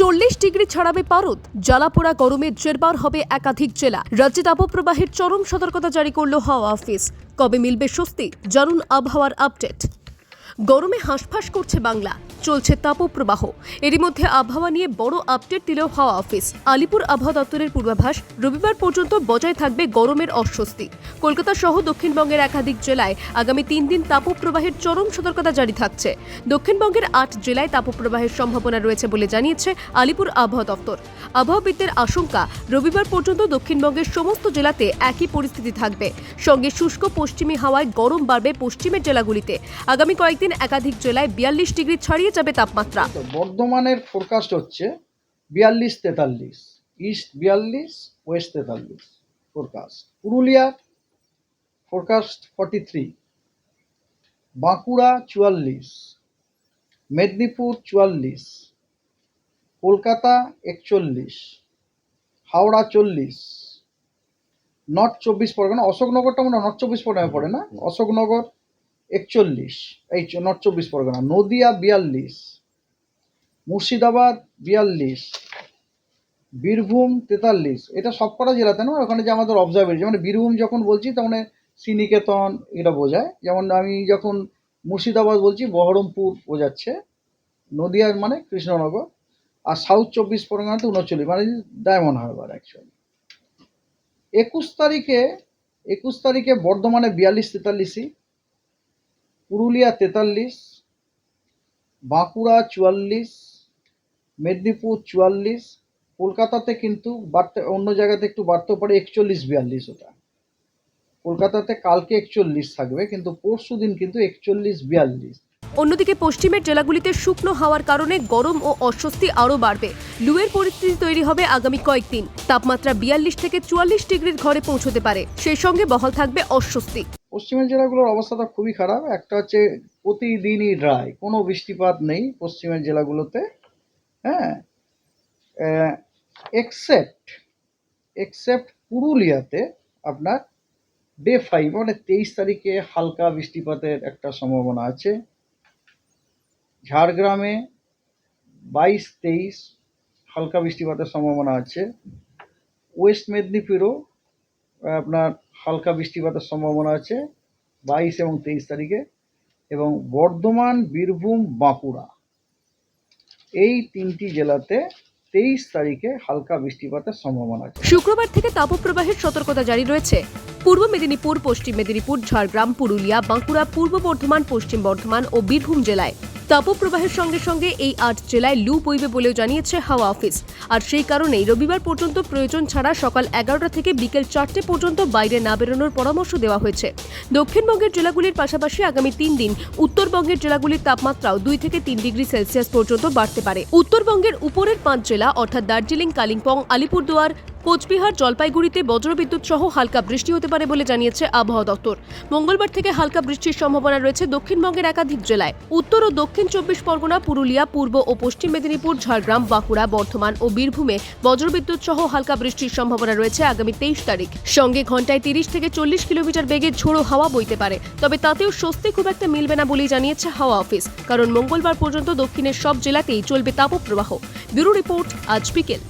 চল্লিশ ডিগ্রি ছাড়াবে পারদ। জ্বালাপোড়া গরমে জেরবার হবে একাধিক জেলা। রাজ্যে তাপপ্রবাহের চরম সতর্কতা জারি করল হাওয়া অফিস। কবে মিলবে স্বস্তি? জানুন আবহাওয়ার আপডেট। গরমে হাঁসফাঁস করছে বাংলা। চলছে তাপপ্রবাহ এরই মধ্যে আবহাওয়া নিয়ে বড় আপডেট দিল হাওয়া অফিস। আলিপুর আবহাওয়া দপ্তরের পূর্বাভাস, রবিবার পর্যন্ত বজায় থাকবে গরমের অস্বস্তি। কলকাতা সহ দক্ষিণবঙ্গের একাধিক জেলায় আগামী তিন দিন তাপপ্রবাহের চরম সতর্কতা জারি থাকছে। দক্ষিণবঙ্গের আট জেলায় তাপপ্রবাহের সম্ভাবনা রয়েছে বলে জানিয়েছে আলিপুর আবহাওয়া দপ্তর। আবহাওয়াবিদদের আশঙ্কা, রবিবার পর্যন্ত দক্ষিণবঙ্গের সমস্ত জেলাতে একই পরিস্থিতি থাকবে। সঙ্গে শুষ্ক পশ্চিমী হাওয়ায় গরম বাড়বে পশ্চিমের জেলাগুলিতে। আগামী কয়েকদিন একাধিক জেলায় বিয়াল্লিশ ডিগ্রি ছাড়িয়ে যাবে তাপমাত্রা। বর্ধমানের ফোরকাস্ট হচ্ছে বিয়াল্লিশ তেতাল্লিশ ইস্ট বিয়াল্লিশ ওয়েস্ট তেতাল্লিশ forecast Purulia forecast forty three Bankura চুয়াল্লিশ, মেদিনীপুর চুয়াল্লিশ, কলকাতা একচল্লিশ, হাওড়া চল্লিশ নর্থ চব্বিশ পরগনা, অশোকনগরটা মনে হয় নর্থ চব্বিশ পরগনায় পড়ে না? অশোকনগর একচল্লিশ, এই নর্থ চব্বিশ পরগনা, নদিয়া বিয়াল্লিশ, মুর্শিদাবাদ বিয়াল্লিশ, বীরভূম তেতাল্লিশ, এটা সব কটা জেলাতে না, ওখানে যে আমাদের অবজারভের যেমন বীরভূম যখন বলছি তখন শ্রীনিকেতন, এটা বোঝায়, যেমন আমি যখন মুর্শিদাবাদ বলছি, বহরমপুর বোঝাচ্ছে, নদিয়ার মানে কৃষ্ণনগর, আর সাউথ চব্বিশ পরগনাতে উনচল্লিশ মানে ডায়মন্ড হারবার অ্যাকচুয়ালি একুশ তারিখে একুশ তারিখে বর্ধমানে বিয়াল্লিশ তেতাল্লিশই পুরুলিয়া তেতাল্লিশ, বাঁকুড়া চুয়াল্লিশ, মেদিনীপুর চুয়াল্লিশ, কলকাতাতে কিন্তু বাড়তে, অন্য জায়গাতে একটু বাড়তেও পারে, একচল্লিশ, বিয়াল্লিশ ওটা। কলকাতাতে কালকে একচল্লিশ থাকবে, কিন্তু পরশু দিন কিন্তু একচল্লিশ, বিয়াল্লিশ। অন্যদিকে পশ্চিমের জেলাগুলিতে শুকনো হওয়ার কারণে গরম ও অস্বস্তি আরও বাড়বে। লুয়ের পরিস্থিতি তৈরি হবে আগামী কয়েকদিন। তাপমাত্রা বিয়াল্লিশ থেকে চুয়াল্লিশ ডিগ্রির ঘরে পৌঁছতে পারে। সেই সঙ্গে বহাল থাকবে অস্বস্তি। পশ্চিমের জেলাগুলোর অবস্থাটা খুবই খারাপ। একটা হচ্ছে প্রতিদিনই ড্রাই কোনো বৃষ্টিপাত নেই পশ্চিমের জেলাগুলোতে হ্যাঁ? এক্সেপ্ট এক্সেপ্ট পুরুলিয়াতে আপনার ডে ফাইভ মানে তেইশ তারিখে হালকা বৃষ্টিপাতের একটা সম্ভাবনা আছে। ঝাড়গ্রামে বাইশ তেইশ হালকা বৃষ্টিপাতের সম্ভাবনা আছে। ওয়েস্ট মেদিনীপুরও আপনার হালকা বৃষ্টিপাতের সম্ভাবনা আছে বাইশ এবং তেইশ তারিখে। এবং বর্ধমান, বীরভূম, বাঁকুড়া এই তিনটি জেলাতে তেইশ তারিখে হালকা বৃষ্টিপাতের সম্ভাবনা আছে। শুক্রবার থেকে তাপপ্রবাহের সতর্কতা জারি রয়েছে। পূর্ব মেদিনীপুর, পশ্চিম মেদিনীপুর, ঝাড়গ্রাম, পুরুলিয়া, বাঁকুড়া, পূর্ব বর্ধমান, পশ্চিম বর্ধমান ও বীরভূম জেলায় তাপপ্রবাহের সঙ্গে সঙ্গে এই আট জেলায় লু বইবে বলেও জানিয়েছে হাওয়া অফিস। আর সেই কারণেই রবিবার পর্যন্ত প্রয়োজন ছাড়া সকাল এগারোটা থেকে বিকেল চারটে পর্যন্ত বাইরে না বেরোনোর পরামর্শ দেওয়া হয়েছে। দক্ষিণবঙ্গের জেলাগুলির পাশাপাশি আগামী তিন দিন উত্তরবঙ্গের জেলাগুলির তাপমাত্রাও দুই থেকে তিন ডিগ্রি সেলসিয়াস পর্যন্ত বাড়তে পারে। উত্তরবঙ্গের উপরের পাঁচ জেলা, অর্থাৎ দার্জিলিং, কালিম্পং, আলিপুরদুয়ার কোচবিহার জলপাইগুড়িতে বজ্রবিদ্যুৎ সহ হালকা বৃষ্টি হতে পারে বলে জানিয়েছে আবহাওয়া দপ্তর। মঙ্গলবার থেকে হালকা বৃষ্টির সম্ভাবনা রয়েছে দক্ষিণবঙ্গের একাধিক জেলায়। উত্তর ও দক্ষিণ চব্বিশ পরগনা, পুরুলিয়া, পূর্ব ও পশ্চিম মেদিনীপুর, ঝাড়গ্রাম, বাঁকুড়া, বর্ধমান ও বীরভূমে বজ্রবিদ্যুৎ সহ হালকা বৃষ্টির সম্ভাবনা রয়েছে আগামী তেইশ তারিখ। সঙ্গে ঘন্টায় তিরিশ থেকে চল্লিশ কিলোমিটার বেগে ঝোড়ো হাওয়া বইতে পারে। তবে তাতেও স্বস্তি খুব একটা মিলবে না বলেই জানিয়েছে হাওয়া অফিস। কারণ মঙ্গলবার পর্যন্ত দক্ষিণের সব জেলাতেই চলবে তাপপ্রবাহ। ব্যুরো রিপোর্ট, আজ বিকেল।